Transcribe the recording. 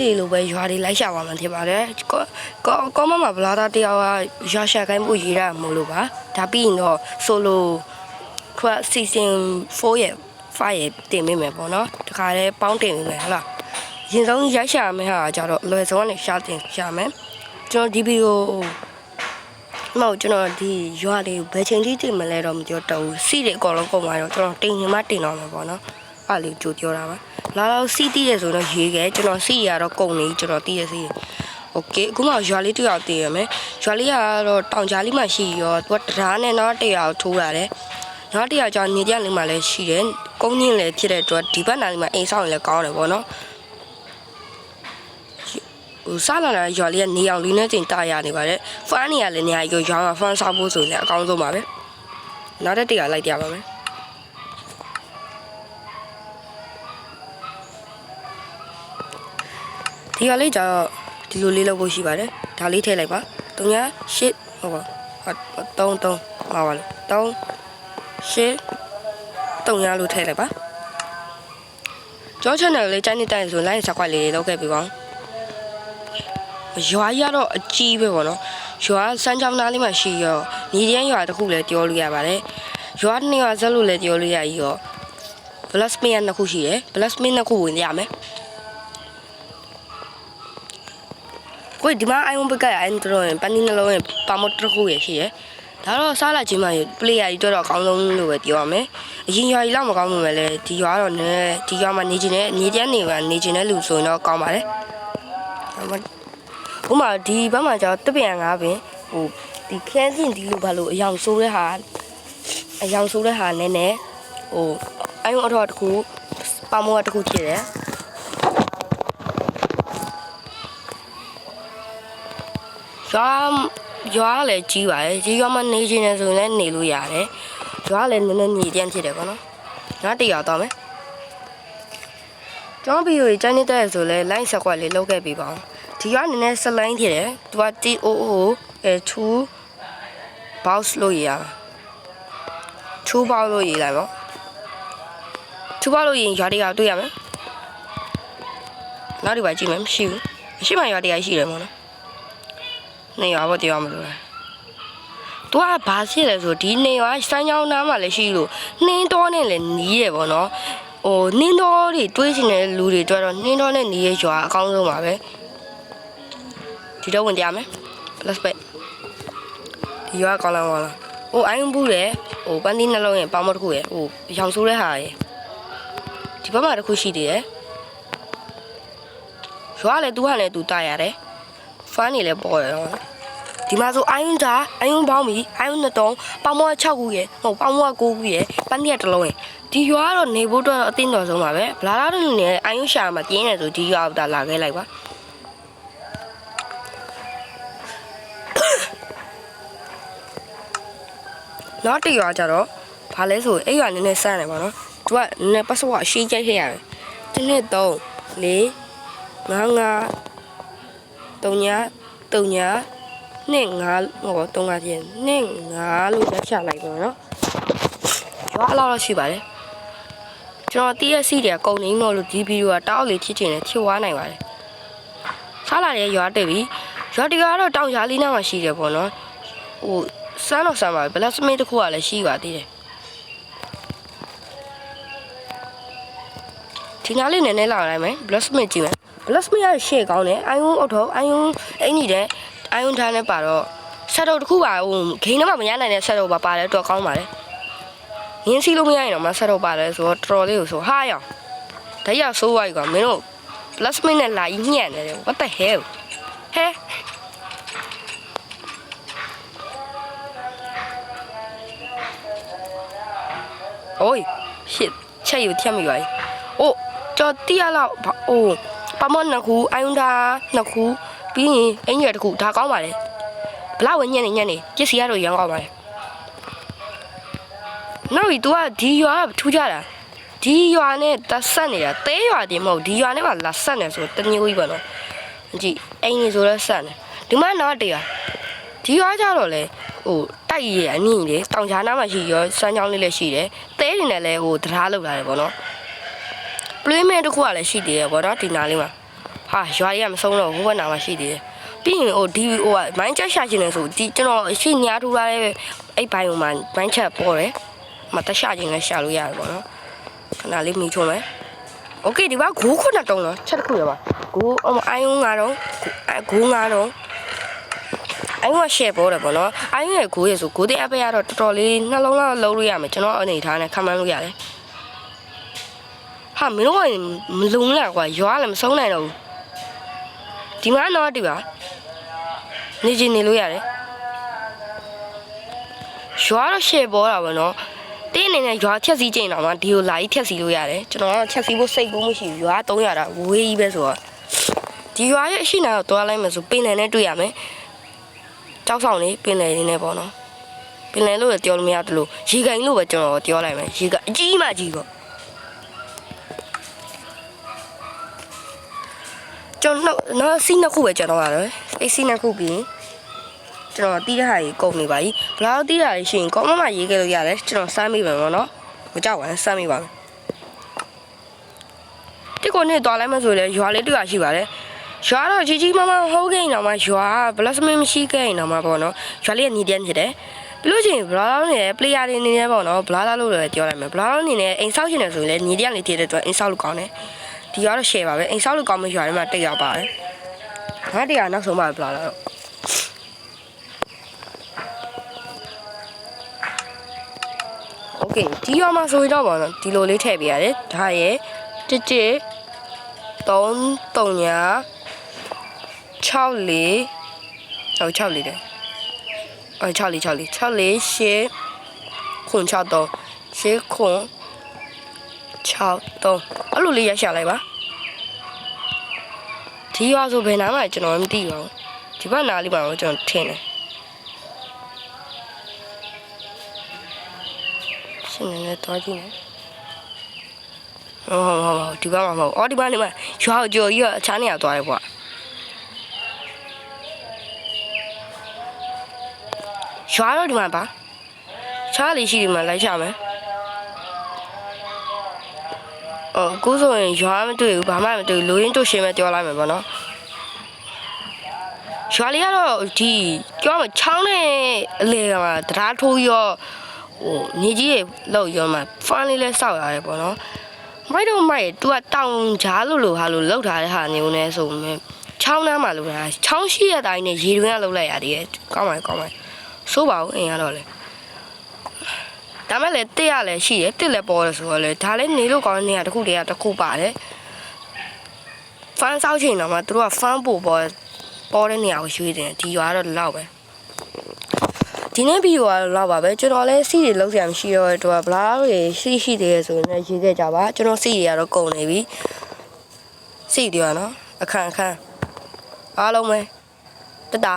ဒီလိုပဲရွာတွေလိုက်ရှာပါမှဖြစ်ပါတယ်ကောကောကောမမဗလာတာတယောက်ကရွာရှာခိုင်းဖို့ရေးရမို့လို့ပါဒါပြီးရင်တော့ဆိုလိုခွတ် season 4ရဲ့5ရဲ့တင်မိမယ်ပေါ့နော်တခါတည်းပေါင်းတင်မိမယ်ဟလားရင်ဆုံးရိုက်ရှာမယ်ဟာကြတော့အလွယ်ဆုံးကနေရှာတင်ရှာမယ်ကျွန်တော်ဒီဗီဒီယိုမဟုတ်ကျွန်တော်ဒီရွာလေးဘယ်ချိန်ထိတင်မလဲတော့မပြောတော့ဘူးစီးတွေအကုန်လုံးကုန်သွားတော့ကျွန်တော်တင်ရင်မှတင်တော့မှာပေါ့နော် အဲ့လေးကြိုပြောတာပါလာတော့စီးတည်ရဆိုတော့ရေးခဲ့ကျွန်တော်စီးရတော့ကုန်နေကျွန်တော်တည်ရစီးโอเคအခုမှရွာလေးတစ်ယောက်တည်ရမယ်ရွာလေးကတော့တောင်ကြားလေးမှရှိရောသူကတရားနဲ့တော့တစ်ယောက်ထိုးရတယ်နောက်တစ်ယောက်ကျနေကြလေးမှလည်းရှိတယ်ကုန်းညင်းလည်းဖြစ်တဲ့အတွက်ဒီဘက်နာလေးမှအိမ်ဆောင်လည်းကောင်းတယ်ပေါ့နော်ဟိုစားလာတာရွာလေးကနေအောင်လေးနဲ့တင်တာရနေပါတယ်ဖန်နေရလည်းနေရာကြီးရွာမှာဖန်စားဖို့ဆိုရင်လည်းအကောင်းဆုံးပါပဲနောက်တစ်တစ်ယောက်လိုက်ကြပါမယ် ဒီကလေးကျတော့ဒီလိုလေးလုပ်ဖို့ရှိပါတယ်ဒါလေးထည့်လိုက်ပါ3ည8ဟုတ်ပါ3 3မှာပါလို့3 8 3ညလို့ထည့်လိုက်ပါကျောင်း channel လေးတိုင်းနေတိုင်းဆို line ဆက်ခွက်လေးလုပ်ခဲ့ပြီပါရွာကြီးကတော့အကြီးပဲပေါ့နော်ရွာစမ်းချောင်းသားလေးမှရှိရောညီကျန်းရွာတစ်ခုလည်းပြောလို့ရပါတယ်ရွာတစ်နေရာဇက်လို့လည်းပြောလို့ရကြီးရော plasmid နှစ်ခုရှိတယ် plasmid နှစ်ခုဝင်ရမယ် ကိုဒီမှာအိုင်ဝဘက်ကအိုင်တော့ပန်းနီနှလုံးရဲ့ပါမတ်တစ်ခုရရှိရယ်ဒါတော့စားလာချင်းမှပလေယာကြီးတော့အကောင်းဆုံးလို့ပဲပြောရမယ်အရင်ရွာကြီးလောက်မကောင်းဘူးပဲလေဒီရွာတော့နည်းဒီရွာမှာနေကျင်တဲ့နေကျန်းနေပါနေကျင်တဲ့လူဆိုရင်တော့ကောင်းပါတယ်ဟိုမှာဒီဘက်မှာကျတော့တပြန်ငါပင်ဟိုဒီခန်းချင်းဒီလိုဘာလို့အယောင်ဆိုးတဲ့ဟာအယောင်ဆိုးတဲ့ဟာနည်းနည်းဟိုအိုင်ဝအထောက်တစ်ခုပါမောတစ်ခုဖြစ်တယ် ရွာရွာကလည်းကြီးပါတယ်ကြီးရွာမှာနေချင်းနေဆိုရင်လည်းနေလို့ရတယ်ရွာကလည်းနည်းနည်းညီတန်းဖြစ်တယ်ပေါ့နော်နောက်တစ်ယောက်တော့မယ်ကျွန်တော်ဗီဒီယိုကြီးကျန်းနေတဲ့ဆိုလဲ line ဆက်ကွက်လေးလုပ်ခဲ့ပြီးပါအောင်ဒီရွာနည်းနည်းစလိုင်းဖြစ်တယ်သူက TOO အဲ2 box လို့ရရ2 box လို့ရေးလိုက်ပေါ့2 box လို့ရင်ရွာတစ်ယောက်တွေ့ရမယ်နောက်တစ်ပါကြည့်မယ်မရှိဘူးမရှိမှရွာတစ်ယောက်ရှိတယ်ပေါ့နော် နေရွာပေါ့တရားမလို့လား။ तू ကဘာဖြစ်လဲဆိုဒီနေရွာစမ်းချောင်းနားမှာလည်းရှိလို့နှင်းတော်နဲ့လည်းနီးရပေါ့နော်။ဟိုနှင်းတော်တွေတွေးချင်တဲ့လူတွေတွေ့တော့နှင်းတော်နဲ့နီးရရွာအကောင်းဆုံးပါပဲ။ဒီတော့ဝင်တရားမယ်။ plus ပဲ။ဒီရွာကောင်းလာကောင်းလာ။ဟိုအိုင်းဘူးလေဟိုပန်းသီးနှလုံးရဲ့ပေါင်းမတစ်ခုရဲ့ဟိုရောင်ဆိုးတဲ့ဟာရဲ့ဒီဘက်မှာတစ်ခုရှိသေးတယ်။ရွာလည်း तू ကလည်း तू တာရတယ်။ ဖမ်းနေလဲပေါ်တယ်နော်ဒီမှာဆိုအိုင်းတာအိုင်းပေါင်းပြီအိုင်းနှစ်တုံးပေါင်းမ6ခုရယ်ဟုတ်ပေါင်းမ9ခုရယ်ပန်းရက်တစ်လုံးရယ်ဒီရွာကတော့နေဖို့တော့အသိတော်ဆုံးပါပဲဗလာလာတို့နေအိုင်းရှာမှာပြင်းနေဆိုဒီရွာကလာခဲ့လိုက်ပါနောက်တစ်ရွာကြတော့ဘာလဲဆိုအဲ့ရွာနည်းနည်းစမ်းတယ်ပေါ့နော်သူကနည်းနည်းပတ်စဝါရှိကြိုက်ခဲ့ရတယ်တစ်နှစ်3 4 5 5 တုံညာတုံညာနှစ်ငါဟောတုံငါပြင်နှစ်ငါလို့လက်ချလိုက်ပါတော့ရွာအလောက်တော့ရှိပါတယ်ကျွန်တော် TSC တွေကကုန်နေမို့လို့ဒီဗီဒီယိုကတောက်လေးချစ်ချင်တယ်ချစ်ဝါနိုင်ပါတယ်စားလာတဲ့ရွာတက်ပြီရွာတကတော့တောင်ရွာလေးနားမှာရှိတယ်ပေါ့နော်ဟိုစမ်းတော့စမ်းပါဘလက်စမစ်တစ်ခုကလည်းရှိပါသေးတယ်ဒီနားလေးနည်းနည်းလာလိုက်မယ်ဘလက်စမစ်ကြည့်မယ် Plus Me ရရှေ့ကောင်းတယ်အိုင်ယွန်းအုတ်ထုတ်အိုင်ယွန်းအင်ကြီးတဲ့အိုင်ယွန်းထားနဲ့ပါတော့ဆက်တော့တစ်ခုပါဟိုဂိမ်းထဲမှာမရနိုင်တဲ့ဆက်တော့ပါပါတယ်တော့ကောင်းပါတယ်ရင်းစီလို့မရရင်တော့မဆက်တော့ပါတယ်ဆိုတော့တော်တော်လေးကိုဆိုဟာရောင်တရက်ဆိုးဝိုက်ကမင်းတို့ Plus Me နဲ့လာကြီးညံ့နေတယ် what the hell ဟဲโอ้ย shit ချက်ယူချက်မိပါ යි အိုးကြော်တီးရလောက်အိုး ပမောနှစ်ခုအိုင်ဒါနှစ်ခုပြီးရင်အင်ဂျီတစ်ခုဒါကောင်းပါလေဘလောက်ဝင်ညံ့နေညံ့နေပစ္စည်းရတော့ရမ်းကောင်းပါလေနောက်ပြီး तू ကဒီရွာကထူးကြတာဒီရွာနဲ့တဆက်နေတာတဲရွာတင်မဟုတ်ဒီရွာနဲ့ကလာဆက်နေဆိုတမျိုးကြီးပါတော့ကြည့်အိမ်ကြီးဆိုတော့ဆက်နေဒီမှာတော့တရားဒီရွာကြတော့လေဟိုတိုက်ရအနည်းလေတောင်ချာနားမှာရှိရောစမ်းချောင်းလေးလည်းရှိတယ်တဲတွေနဲ့လည်းဟိုတရားလောက်လာတယ်ပေါ့နော် ပလွေးမဲတစ်ခုကလည်းရှိသေးတယ်ဗောနော်ဒီနားလေးမှာ ဟာရွာတွေကမဆုံးတော့ဘူးဘက်နာမှာရှိသေးတယ်ပြီးရင်ဟိုဒီဟိုကမိုင်းချက်ရှာချင်တယ်ဆိုဒီကျွန်တော်ရှိညာထူလာတဲ့အဲ့ဘိုင်ဟိုမှာမိုင်းချက်ပေါ်တယ်မတရှာချင်လဲရှာလို့ရတယ်ပေါ့နော်ခဏလေးမိချုံမယ်โอเคဒီဘာဂိုးခုနှစ်တုံးနော်ချက်တစ်ခုရပါဂိုးအမအိုင်းငါတော့ဂိုးငါတော့အိုင်းကရှယ်ပေါ်တယ်ပေါ့နော်အိုင်းရဲ့ဂိုးရဲ့ဆိုဂိုးတဲ့အပက်ရတော့တော်တော်လေးနှလုံးလောက်လုံးလို့ရမယ်ကျွန်တော်အနေထားနဲ့ခံမှန်းလို့ရတယ် ဟာမင်းတို့ကမလုံလားကွာရွာလည်းမဆုံးနိုင်တော့ဘူးဒီမှာတော့ဒီပါနေချင်နေလို့ရတယ်ရွာတော့ရှယ်ပေါ်တာပေါ့နော်တင်းအနေနဲ့ရွာဖြက်စီးကြိန်တော့မှဒီကိုလာကြီးဖြက်စီးလို့ရတယ်ကျွန်တော်ကဖြက်စီးဖို့စိတ်ကူးမရှိဘူးရွာ300တာဝေးကြီးပဲဆိုတော့ဒီရွာရဲ့အရှိနာကိုတွားလိုက်မယ်ဆိုပင်လယ်နဲ့တွေ့ရမယ်ကြောက်ဆောင်လေးပင်လယ်လေးနဲ့ပေါ့နော်ပင်လယ်လို့လည်းပြောလို့မရတလို့ရေကန်လို့ပဲကျွန်တော်ပြောလိုက်မယ်ရေကန်အကြီးမှကြီးပေါ့ ကျွန်တော်နော်စီးနှစ်ခုပဲကျွန်တော်ရတယ်အဲ့စီးနှစ်ခုပြီးရင်ကျွန်တော်တီးတဲ့ဟာကြီးကုန်နေပါပြီဘလောက်တီးတာရှိရင်ကောင်းမမရေးခဲ့လို့ရတယ်ကျွန်တော်စမ်းမိပါမယ်နော်မကြောက်ပါနဲ့စမ်းမိပါမယ်ဒီကိုနေ့သွားလိုက်မှဆိုလေရွာလေးတွေ့ရရှိပါတယ်ရွာတော့ကြီးကြီးမမဟုတ်ခဲ့ရင်တော့မှရွာဘလစမင်းမရှိခဲ့ရင်တော့မှပေါ့နော်ရွာလေးကညီတန်းဖြစ်တယ်ပြီးလို့ရှိရင်ဘလာလောင်းနေတဲ့ player တွေနေနေပေါ့နော်ဘလာလာလို့လည်းပြောလိုက်မယ်ဘလာလောင်းနေနေအိမ်ဆောက်ရှင်တယ်ဆိုရင်လည်းညီတန်းလေးတည်တဲ့အတွက်အိမ်ဆောက်လို့ကောင်းတယ် ဒီရွာတော့ share ပါပဲအိမ်ဆောက်လို့ကောင်းမှရွာထဲမှာတိတ်ရောက်ပါတယ်ငါတရားနောက်ဆုံးမှဘလာလာတော့ โอเคဒီရွာမှာဆိုရင်တော့ပါတော့ဒီလိုလေးထည့်ပေးရတယ်ဒါရဲ့တစ်တစ်3 3ညာ6လေးဟို6လေးတယ်အော်6လေး6လေး6လေးရှေခွန်6တော့ရှေခွန် 6တော့အဲ့လိုလေးရရှာလိုက်ပါဒီရွာဆိုဘယ်နားမှာကျွန်တော်မသိပါဘူးဒီဘက်နားလေးမှာတော့ကျွန်တော်ထင်တယ်ရှင်နေနေတော့ကြည့်နေဟောဟောဟောဟောဒီဘက်မှာမဟုတ်အော်ဒီဘက်နေမှာရွာကိုကြော်ကြီးကအခြားနေရာသွားတယ်ကွာရွာတော့ဒီမှာပါခြားလေးရှိဒီမှာလိုက်ချမယ် အော်ကိုဆိုရင်ရွာမတွေ့ဘူးဘာမှမတွေ့ဘူးလိုရင်းတို့ရှင်းမဲ့ပြောလိုက်မယ်ပေါ့နော်ရွာလေးကတော့ဒီပြောမှာချောင်းနဲ့အလေကမှာတရားထိုးရောဟိုနေကြီးရေလောက်ရောမှဖန်လေးလဲစောက်ရတယ်ပေါ့နော်မိုက်တော့မိုက် तू ကတောင်ကြားလို့လို့ဟာလို့လောက်ထားတဲ့ဟာမျိုးနဲ့ဆိုရင်ချောင်းနှမ်းမှာလောက်တာချောင်းရှိရတိုင်းနဲ့ရေတွင်းကလောက်လိုက်ရတယ်ကောင်းပါကောင်းပါဆိုးပါဦးအိမ်ကတော့လေ ဒါမဲ့လေတစ်ရလည်းရှိရတစ်လည်းပေါ်တယ်ဆိုတော့လေဒါလည်းနေလို့ကောင်းတဲ့နေရာတစ်ခုတည်းကတစ်ခုပါတယ်ဖန်ဆောက်ချိန်တော့မှသူတို့ကဖန်ပို့ပေါ်ပေါ်တဲ့နေရာကိုရွှေ့တယ်ဒီရွာတော့လောက်ပဲဒီနေ့ဗီဒီယိုကတော့ပါပဲကျွန်တော်လည်းစီးတွေလုံးစရာမရှိတော့တဲ့တော့ဗလာတွေစီးရှိသေးတယ်ဆိုရင်လည်းရေးခဲ့ကြပါကျွန်တော်စီးတွေကတော့ကုန်နေပြီစီးတွေကနော်အခန့်အခန့်အားလုံးပဲ